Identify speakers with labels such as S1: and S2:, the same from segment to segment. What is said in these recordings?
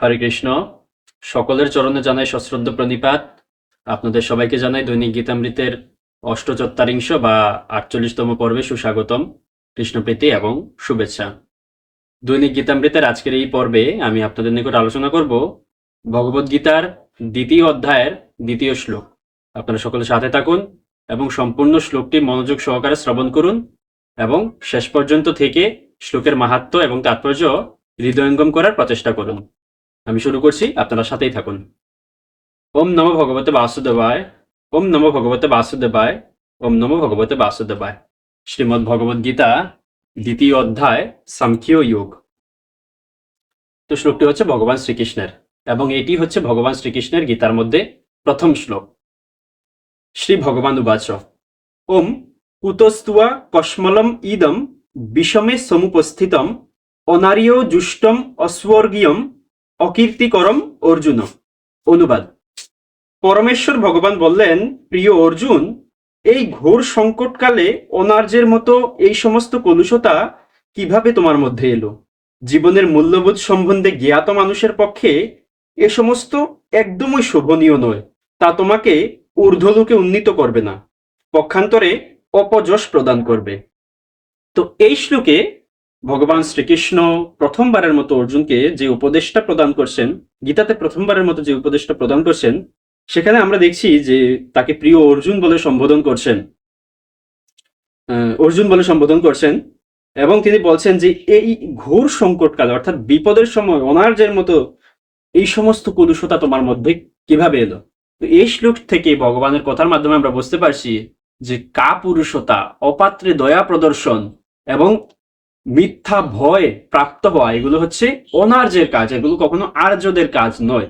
S1: হরে কৃষ্ণ। সকলের চরণে জানাই সশ্রদ্ধ প্রণিপাত। আপনাদের সবাইকে জানাই দৈনিক গীতামৃতের অষ্টচত্বারিংশ বা আটচল্লিশতম পর্বে সুস্বাগতম, কৃষ্ণপ্রীতি এবং শুভেচ্ছা। দৈনিক গীতামৃতের আজকের এই পর্বে আমি আপনাদের নিকট আলোচনা করব ভগবদ গীতার দ্বিতীয় অধ্যায়ের দ্বিতীয় শ্লোক। আপনারা সকলের সাথে থাকুন এবং সম্পূর্ণ শ্লোকটি মনোযোগ সহকারে শ্রবণ করুন এবং শেষ পর্যন্ত থেকে শ্লোকের মাহাত্ম্য এবং তাৎপর্য হৃদয়ঙ্গম করার প্রচেষ্টা করুন। আমি শুরু করছি, আপনারা সাথেই থাকুন। ওম নমো ভগবতে বাসুদেবায়, ওম নমো ভগবতে বাসুদেবায়, ওম নমো ভগবতে বাসুদেবায়। শ্রীমদ্ ভগবদ গীতা, দ্বিতীয় অধ্যায় সাংখ্য যোগ। তো শ্লোকটি হচ্ছে ভগবান শ্রীকৃষ্ণের, এবং এটি হচ্ছে ভগবান শ্রীকৃষ্ণের গীতার মধ্যে প্রথম শ্লোক। শ্রী ভগবান উবাচ, ওম কুতস্তুয়া কস্মলম ইদম বিষমে সমুপস্থিতম, অনার্য জুষ্টম অস্বর্গীয়ম অকীর্তিকরম অর্জুন। অনুবাদ। পরমেশ্বর ভগবান বললেন, প্রিয় অর্জুন, এই ঘোর সংকটকালে অনার্যের মতো এই সমস্ত কলুষতা কীভাবে তোমার মধ্যে এলো? জীবনের মূল্যবোধ সম্বন্ধে জ্ঞাত মানুষের পক্ষে এ সমস্ত একদমই শোভনীয় নয়। তা তোমাকে ঊর্ধ্বলোকে উন্নীত করবে না। পক্ষান্তরে অপযশ প্রদান করবে। তো এই শ্লোকে ভগবান শ্রীকৃষ্ণ প্রথমবারের মতো অর্জুনকে যে উপদেশটা প্রদান করছেন, গীতাতে প্রথমবারের মতো যে উপদেশটা প্রদান করছেন, সেখানে আমরা দেখছি যে তাকে প্রিয় অর্জুন বলে সম্বোধন করছেন। অর্জুন বলে সম্বোধন করছেন এবং তিনি বলছেন যে এই ঘোর সংকটকালে, অর্থাৎ বিপদের সময়, অনার্যের মতো এই সমস্ত কলুষতা তোমার মধ্যে কীভাবে এলো? এই শ্লোক থেকে ভগবানের কথার মাধ্যমে আমরা বুঝতে পারছি যে কাপুরুষতা, অপাত্রে দয়া প্রদর্শন এবং মিথ্যা ভয় প্রাপ্ত হওয়া, এগুলো হচ্ছে অনার্যের কাজ, এগুলো কখনো আর্যদের কাজ নয়।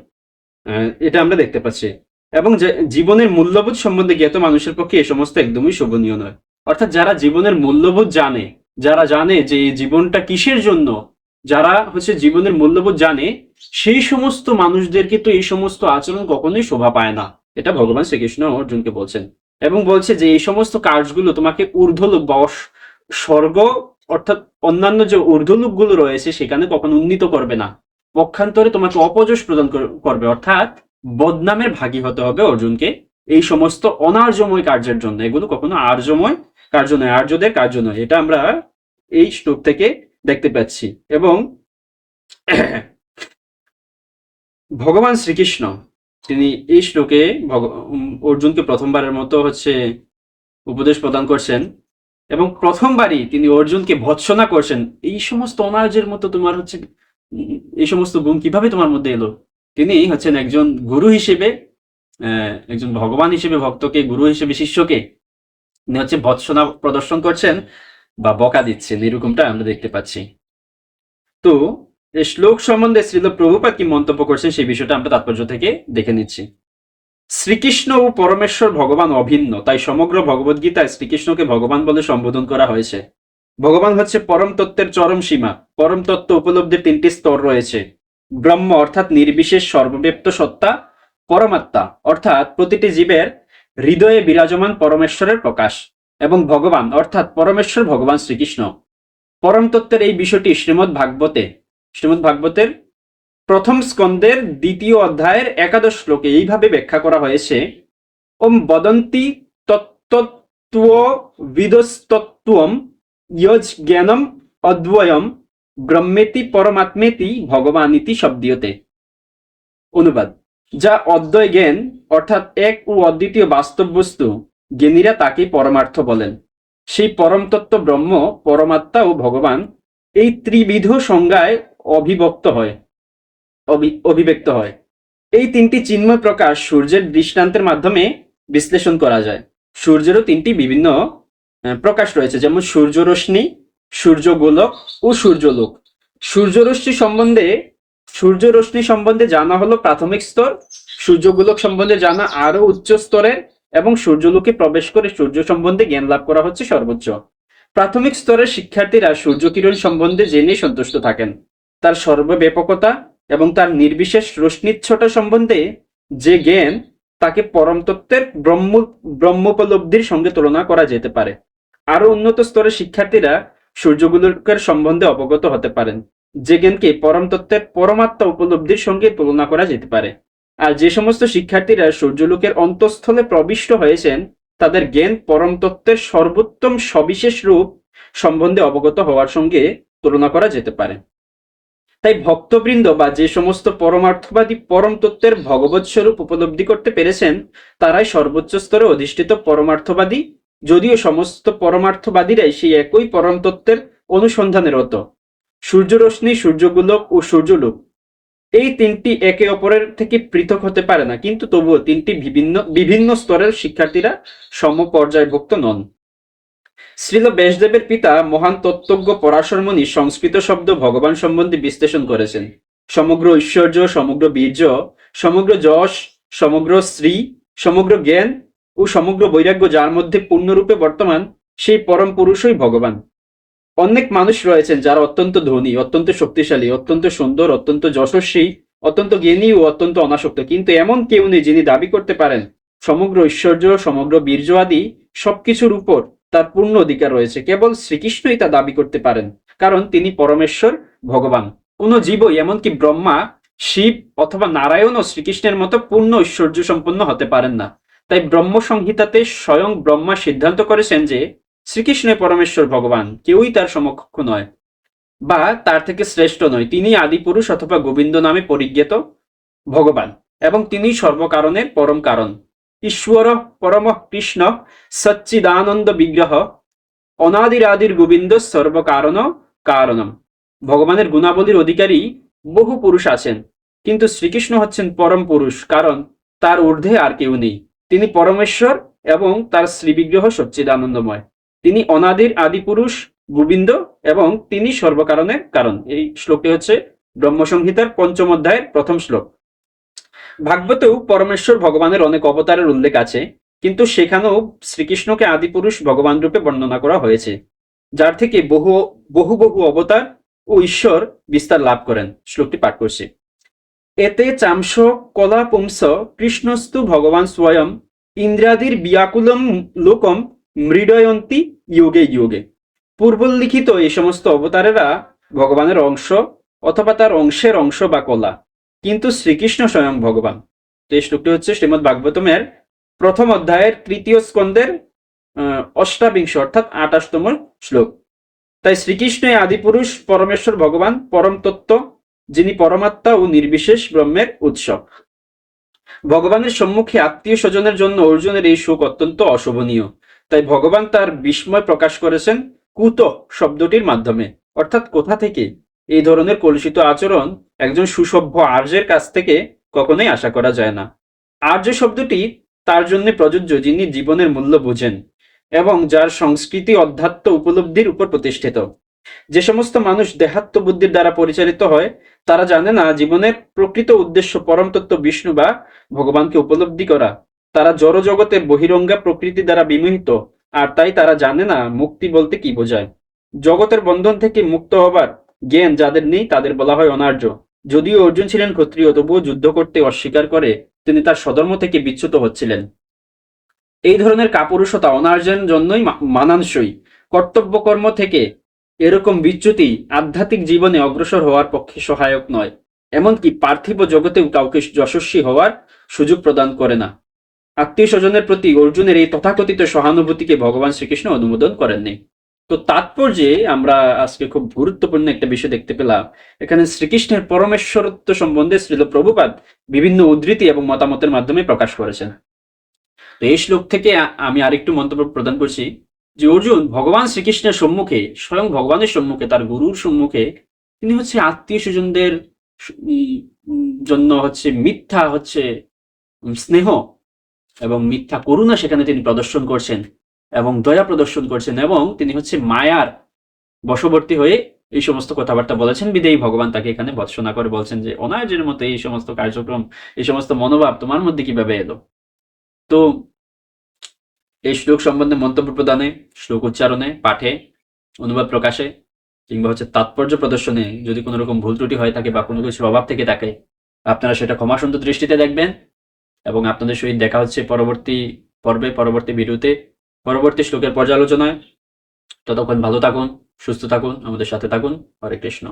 S1: এটা আমরা দেখতে পাচ্ছি। এবং জীবনের মূল্যবোধ সম্বন্ধে জ্ঞাত মানুষের পক্ষে এই সমস্ত একদমই শোভনীয় নয়। অর্থাৎ যারা জীবনের মূল্যবোধ জানে, যারা জানে যে জীবনটা কিসের জন্য, যারা হচ্ছে জীবনের মূল্যবোধ জানে, সেই সমস্ত মানুষদেরকে তো এই সমস্ত আচরণ কখনোই শোভা পায় না। এটা ভগবান শ্রীকৃষ্ণ অর্জুনকে বলছেন। এবং বলছে যে এই সমস্ত কাজগুলো তোমাকে ঊর্ধ্বলোক বা স্বর্গ অর্থাৎ অন্যান্য যে ঊর্ধ্বলোকগুলো রয়েছে সেখানে কখনো উন্নীত করবে না। পক্ষান্তরে তোমাকে অপযশ প্রদান কর- করবে, অর্থাৎ বদনামের ভাগী হতে হবে অর্জুনকে। এই সমস্ত অনার্যময় কার্যের জন্য, এগুলো কখনো আর্যময় কার্য নয়, আর্যদের কার্য নয়, এটা আমরা এই শ্লোক থেকে দেখতে পাচ্ছি। এবং ভগবান শ্রীকৃষ্ণ, তিনি এই শ্লোকে অর্জুনকে প্রথমবারের মতো হচ্ছে উপদেশ প্রদান করছেন। এবং প্রথমবারই তিনি অর্জুনকে ভৎসনা করছেন। এই সমস্ত অনার্যের মতো তোমার হচ্ছে, এই সমস্ত গুণ কীভাবে তোমার মধ্যে এলো? তিনি হচ্ছেন একজন গুরু হিসেবে একজন ভগবান হিসেবে, ভক্তকে, গুরু হিসেবে, শিষ্যকে তিনি হচ্ছে ভৎসনা প্রদর্শন করছেন বা বকা দিচ্ছেন। এরকমটা আমরা দেখতে পাচ্ছি। তো শ্লোক সম্বন্ধে শ্রীল প্রভুপাদ কি মন্তব্য করছেন সেই বিষয়টা আমরা তাৎপর্য থেকে দেখে নিচ্ছি। শ্রীকৃষ্ণ ও পরমেশ্বর ভগবান অভিন্ন, তাই সমগ্র ভগবদ্গীতায় শ্রীকৃষ্ণকে ভগবান বলে সম্বোধন করা হয়েছে। ভগবান হচ্ছে পরম তত্ত্বের চরম সীমা, পরম তত্ত্ব উপলব্ধির তিনটি স্তর রয়েছে। ব্রহ্ম অর্থাৎ নির্বিশেষ সর্বব্যাপ্ত সত্তা, পরমাত্মা অর্থাৎ প্রতিটি জীবের হৃদয়ে বিরাজমান পরমেশ্বরের প্রকাশ, এবং ভগবান অর্থাৎ পরমেশ্বর ভগবান শ্রীকৃষ্ণ। পরম তত্ত্বের এই বিষয়টি শ্রীমৎ ভাগবতে শ্রীমৎ ভাগবতের প্রথম স্কন্দের দ্বিতীয় অধ্যায়ের একাদশ শ্লোকে এইভাবে ব্যাখ্যা করা হয়েছে। ওম বদন্তি তত্ত্ব ইয়জ জ্ঞানম অদ্বয়ম ব্রহ্মেতি পরমাত্মেতি ভগবানিতি শব্দীয়তে। অনুবাদ। যা অদ্বয় জ্ঞান, অর্থাৎ এক ও অদ্বিতীয় বাস্তব বস্তু, জ্ঞানীরা তাকে পরমার্থ বলেন। সেই পরম তত্ত্ব ব্রহ্ম, পরমাত্মা ও ভগবান এই ত্রিবিধ সংজ্ঞায় অভিভক্ত হয়। অভিব্যক্ত হয়। এই তিনটি চিন্ময় প্রকাশ সূর্যের দৃষ্টান্তের মাধ্যমে বিশ্লেষণ করা যায়। সূর্যেরও তিনটি বিভিন্ন প্রকাশ রয়েছে। যেমন সূর্যরশ্মি, সূর্যগোলক ও সূর্যলোক। সূর্যরশ্মি সম্বন্ধে সূর্যরশ্মি সম্বন্ধে জানা হলো প্রাথমিক স্তর, সূর্যগোলক সম্বন্ধে জানা আরও উচ্চ স্তরের এবং সূর্যলোকে প্রবেশ করে সূর্য সম্বন্ধে জ্ঞান লাভ করা হচ্ছে সর্বোচ্চ। প্রাথমিক স্তরের শিক্ষার্থীরা সূর্যকিরণ সম্বন্ধে জেনে সন্তুষ্ট থাকেন। তার সর্বব্যাপকতা এবং তার নির্বিশেষ রশ্মিচ্ছটা সম্বন্ধে যে জ্ঞান, তাকে পরম তত্ত্বের ব্রহ্ম, ব্রহ্মোপলব্ধির সঙ্গে তুলনা করা যেতে পারে। আরও উন্নত স্তরের শিক্ষার্থীরা সূর্যগুলোকের সম্বন্ধে অবগত হতে পারেন।
S2: যে জ্ঞানকে পরম তত্ত্বের পরমাত্মা উপলব্ধির সঙ্গে তুলনা করা যেতে পারে। আর যে সমস্ত শিক্ষার্থীরা সূর্যলোকের অন্তঃস্থলে প্রবিষ্ট হয়েছেন, তাদের জ্ঞান পরম তত্ত্বের সর্বোত্তম সবিশেষ রূপ সম্বন্ধে অবগত হওয়ার সঙ্গে তুলনা করা যেতে পারে। তাই ভক্তবৃন্দ বা যে সমস্ত পরমার্থবাদী পরম তত্ত্বের ভগবৎ স্বরূপ উপলব্ধি করতে পেরেছেন, তারাই সর্বোচ্চ স্তরে অধিষ্ঠিত পরমার্থবাদী, যদিও সমস্ত পরমার্থবাদীরাই সেই একই পরম তত্ত্বের অনুসন্ধানে রত। সূর্যরশ্মি সূর্যগোলক ও সূর্যলোক। এই তিনটি একে অপরের থেকে পৃথক হতে পারে না, কিন্তু তবুও তিনটি বিভিন্ন বিভিন্ন স্তরের শিক্ষার্থীরা সমপর্যায়ভুক্ত নন। শ্রীল ব্যাসদেবের পিতা মহান তত্ত্বজ্ঞ পরাশরমণি সংস্কৃত শব্দ ভগবান সম্বন্ধে বিশ্লেষণ করেছেন। সমগ্র ঐশ্বর্য, সমগ্র বীর্য, সমগ্র যশ, সমগ্র শ্রী সমগ্র জ্ঞান ও সমগ্র বৈরাগ্য যার মধ্যে পূর্ণরূপে বর্তমান, সেই পরম পুরুষই ভগবান। অনেক মানুষ রয়েছেন যারা অত্যন্ত ধনী, অত্যন্ত শক্তিশালী, অত্যন্ত সুন্দর, অত্যন্ত যশস্বী, অত্যন্ত জ্ঞানী ও অত্যন্ত অনাসক্ত। কিন্তু এমন কেউ নেই যিনি দাবি করতে পারেন, সমগ্র ঐশ্বর্য, সমগ্র বীর্য আদি সবকিছুর উপর তার পূর্ণ অধিকার রয়েছে। কেবল শ্রীকৃষ্ণই তা দাবি করতে পারেন, কারণ তিনি পরমেশ্বর, ভগবান। কোন জীবই এমনকি ব্রহ্মা, শিব অথবা নারায়ণও শ্রীকৃষ্ণের মতো পূর্ণ ঐশ্বর্য সম্পন্ন হতে পারেন না। তাই ব্রহ্ম সংহিতাতে স্বয়ং ব্রহ্মা সিদ্ধান্ত করেছেন যে শ্রীকৃষ্ণ পরমেশ্বর, ভগবান, কেউই তার সমকক্ষ নয় বা তার থেকে শ্রেষ্ঠ নয়। তিনি আদিপুরুষ অথবা গোবিন্দ নামে পরিজ্ঞাত ভগবান এবং তিনি সর্বকারণের পরম কারণ। ঈশ্বর পরম কৃষ্ণ সচ্চিদানন্দ বিগ্রহ অনাদিরাদির গোবিন্দ সর্বকারণ কারণম। ভগবানের গুণাবলীর অধিকারী বহু পুরুষ আছেন, কিন্তু শ্রীকৃষ্ণ হচ্ছেন পরম পুরুষ, কারণ তার ঊর্ধ্বে আর কেউ নেই। তিনি পরমেশ্বর এবং তার শ্রীবিগ্রহ সচ্চিদানন্দময়। তিনি অনাদির আদিপুরুষ গোবিন্দ এবং তিনি সর্বকারণের কারণ। এই শ্লোকটি হচ্ছে ব্রহ্মসংহিতার পঞ্চম অধ্যায়ের প্রথম শ্লোক। ভাগবতেও পরমেশ্বর ভগবানের অনেক অবতারের উল্লেখ আছে, কিন্তু সেখানেও শ্রীকৃষ্ণকে আদিপুরুষ ভগবান রূপে বর্ণনা করা হয়েছে, যার থেকে বহু বহু বহু অবতার ও ঈশ্বর বিস্তার লাভ করেন। শ্লোকটি পাঠ করছি। এতে চামস কলা পুংস কৃষ্ণস্তু ভগবান স্বয়ং ইন্দ্রাদির বিয়াকুলম লোকম মৃডয়ন্তী ইয়োগে ইয়োগে পূর্বলিখিত এই সমস্ত অবতারেরা ভগবানের অংশ অথবা তার অংশের অংশ বা কলা। কিন্তু শ্রীকৃষ্ণ স্বয়ং ভগবান। তো এই শ্লোকটি হচ্ছে শ্রীমদ ভাগবতমের প্রথম অধ্যায়ের তৃতীয় স্কন্দের আহ, অষ্টাবিংশ অর্থাৎ আঠাশতম শ্লোক। তাই শ্রীকৃষ্ণই আদিপুরুষ পরমেশ্বর ভগবান পরম তত্ত্ব যিনি পরমাত্মা ও নির্বিশেষ ব্রহ্মের উৎস ভগবানের সম্মুখে আত্মীয় স্বজনের জন্য অর্জুনের এই শোক অত্যন্ত অশোভনীয়। তাই ভগবান তার বিস্ময় প্রকাশ করেছেন কুত শব্দটির মাধ্যমে অর্থাৎ কোথা থেকে? এই ধরনের কলুষিত আচরণ একজন সুসভ্য আর্যের কাছ থেকে কখনোই আশা করা যায় না। আর্য শব্দটি তার জন্য প্রযোজ্য যিনি জীবনের মূল্য বুঝেন এবং যার সংস্কৃতি অধ্যাত্ম উপলব্ধির উপর প্রতিষ্ঠিত। যে সমস্ত মানুষ দেহাত্ম বুদ্ধির দ্বারা পরিচালিত হয়, তারা জানে না জীবনের প্রকৃত উদ্দেশ্য পরম তত্ত্ব বিষ্ণু বা ভগবানকে উপলব্ধি করা। তারা জড় জগতের বহিরঙ্গা প্রকৃতি দ্বারা বিমোহিত, আর তাই তারা জানে না মুক্তি বলতে কি বোঝায়। জগতের বন্ধন থেকে মুক্ত হবার জ্ঞান যাদের নেই তাদের বলা হয় অনার্য। যদিও অর্জুন ছিলেন ক্ষত্রিয়, তবুও যুদ্ধ করতে অস্বীকার করে তিনি তার সধর্ম থেকে বিচ্যুত হচ্ছিলেন। এই ধরনের কাপুরুষতা অনার্জের জন্যই মানানসই। কর্তব্যকর্ম থেকে এরকম বিচ্যুতি আধ্যাত্মিক জীবনে অগ্রসর হওয়ার পক্ষে সহায়ক নয়। এমনকি পার্থিব জগতেও কাউকে যশস্বী হওয়ার সুযোগ প্রদান করে না। আত্মীয় স্বজনের প্রতি অর্জুনের এই তথাকথিত সহানুভূতিকে ভগবান শ্রীকৃষ্ণ অনুমোদন করেননি। তো তাৎপর্যে আমরা আজকে খুব গুরুত্বপূর্ণ একটা বিষয় দেখতে পেলাম। এখানে শ্রীকৃষ্ণের পরমেশ্বরত্ব সম্বন্ধে শ্রীল প্রভুপাদ বিভিন্ন উদ্ধৃতি এবং মতামতের মাধ্যমে প্রকাশ করেছেন। তো এই শ্লোক থেকে আমি আরেকটু মন্তব্য প্রদান করছি যে অর্জুন ভগবান শ্রীকৃষ্ণের সম্মুখে, স্বয়ং ভগবানের সম্মুখে, তার গুরুর সম্মুখে, তিনি হচ্ছে আত্মীয় স্বজনদের জন্য হচ্ছে মিথ্যা হচ্ছে স্নেহ এবং মিথ্যা করুণা সেখানে তিনি প্রদর্শন করছেন। এবং দয়া প্রদর্শন করছেন এবং তিনি হচ্ছে মায়ার বশবর্তী হয়ে এই সমস্ত কথাবার্তা বলেছেন। বিদেয়ী ভগবান তাকে এখানে ভৎসনা করে বলছেন যে, অনার্যের মতো এই সমস্ত কার্যক্রম, এই সমস্ত মনোভাব তোমার মধ্যে কীভাবে এলো? তো এই শ্লোক সম্বন্ধে মন্তব্য প্রদানে, শ্লোক উচ্চারণে, পাঠে, অনুবাদ প্রকাশে, কিংবা হচ্ছে তাৎপর্য প্রদর্শনে যদি কোনো রকম ভুল ত্রুটি হয়ে থাকে বা কোনো কিছুর অভাব থেকে থাকে, আপনারা সেটা ক্ষমাসুন্দর দৃষ্টিতে দেখবেন এবং আপনাদের সহিত দেখা হচ্ছে পরবর্তী পর্বে, পরবর্তী ভিডিওতে। পরবর্তী শ্লোকের পর্যালোচনায়। ততক্ষণ ভালো থাকুন সুস্থ থাকুন আমাদের সাথে থাকুন। হরে কৃষ্ণ।